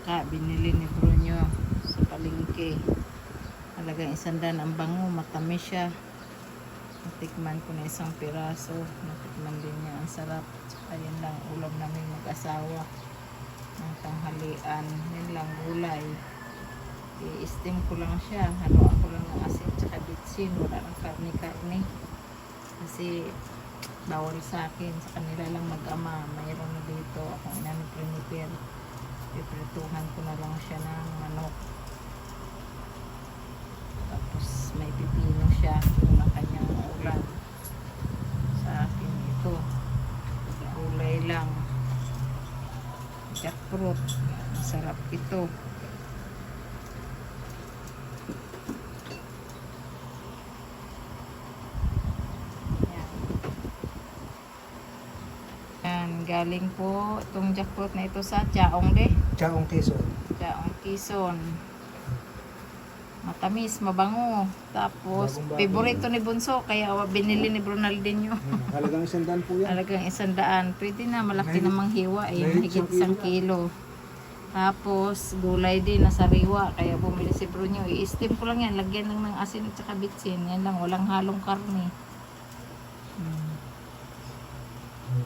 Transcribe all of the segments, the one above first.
mangka binili ni Bruno sa palengke. Halagang isandan ang bango matamis siya. Natikman ko na isang piraso natikman din niya ang sarap. Ayun lang ulam namin mag-asawa. Ng tanghalian yun lang gulay. I-steam ko lang siya haluan ko lang ng asin tsaka bitsin. Wala ng karne-karne. Kasi bawal sa akin sa kanila lang mag-ama. Mayroon na dito ako inamin primitive Piprituhan ko na lang siya ng manok. Tapos may pipino siya. Yung ang kanyang ulam. Sa akin ito. Gulay lang. Jackfruit. Masarap ito. Yan. Galing po itong jackfruit na ito sa Chaong de. Chaong Quezon. Chaong Quezon. Matamis, mabango. Tapos, Bagong-bago. favorito ni Bunso, kaya binili ni Bronaldinho. Hmm, Halagang isang daan po yan. Talagang isang daan. Pwede na, malaki namang hiwa eh. Mahigit isang kilo. Tapos, gulay din na sariwa. Kaya bumili si Brunyo. I-steam ko lang yan. Lagyan lang ng asin at saka bitsin. Yan lang, walang halong karne. Hmm.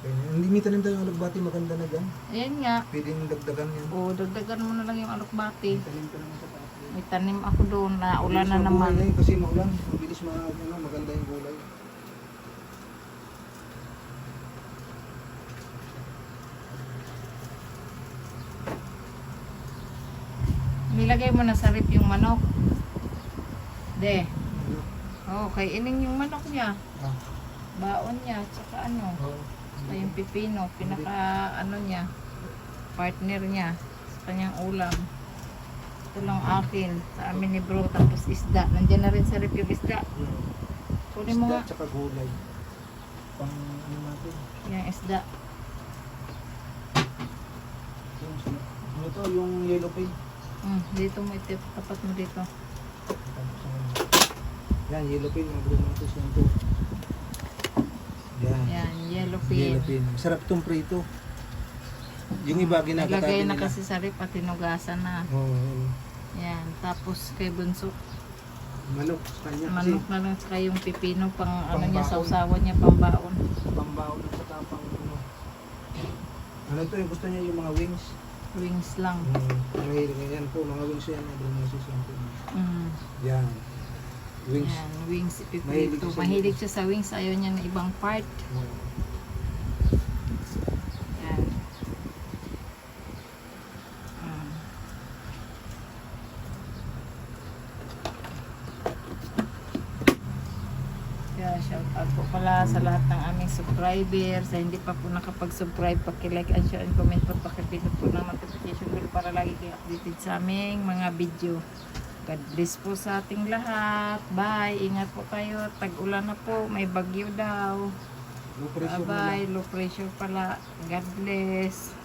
Okay. Hindi mita rin tayo alagbati maganda na gan. Ayan nga. Pwedeng dagdagan yan. O, dagdagan mo na lang yung alokbati. Tanim ka naman sa taas. May tanim ako doon na ulan na naman. mabuhay eh, Kasi maulan. Mabilis ma, ano, maganda yung gulay. Nilagay mo na sa rip yung manok. De. Oh, kay ining yung manok niya. Ah. Baon niya, tsaka ano, Oh. Tsaka yung pipino, pinaka ano niya, partner niya sa kanyang ulam. Ito lang akin, sa amin ni bro, tapos isda. Nandiyan na rin sa yung isda. Kunin mo Isda nga tsaka gulay. Pang ano natin. yung isda. Yung, ano yung yellow pig. Hmm, dito mo ito, tapat mo dito. Ano, Yan, yellow pig. Ang gulo natin siya ito. Yellow pin. pin. Sarap tong prito. Yung iba ginagatabi Naglagay na nila. kasi sa rip at tinugasan na. Oo. Yan, tapos kay Bunso, manok sa kanya. Kasi manok na lang saka yung pipino pang ano niya, Pangbaon. sausawan niya, pambaon. pambaon at saka pang ano. Ano to yung gusto niya yung mga wings. Wings lang. Hmm. Mahilig niya yan po. Mga wings yan. Abromosis yan po. Mm. Yan. Wings. Yan, wings Mahilig siya sa Mahilig siya sa wings, ayaw niya ng ibang part. Oo. Yan. Mm. Kaya shout out po pala sa lahat ng aming subscriber. Sa hindi pa po nakapag-subscribe, paki-like and share and comment po. Pakipindot po ng notification bell para lagi kayo updated sa aming mga video. God bless po sa ating lahat. Bye. Ingat po kayo. Tag-ulan na po. May bagyo daw. Low pressure. Bye-bye. Low pressure pala. God bless.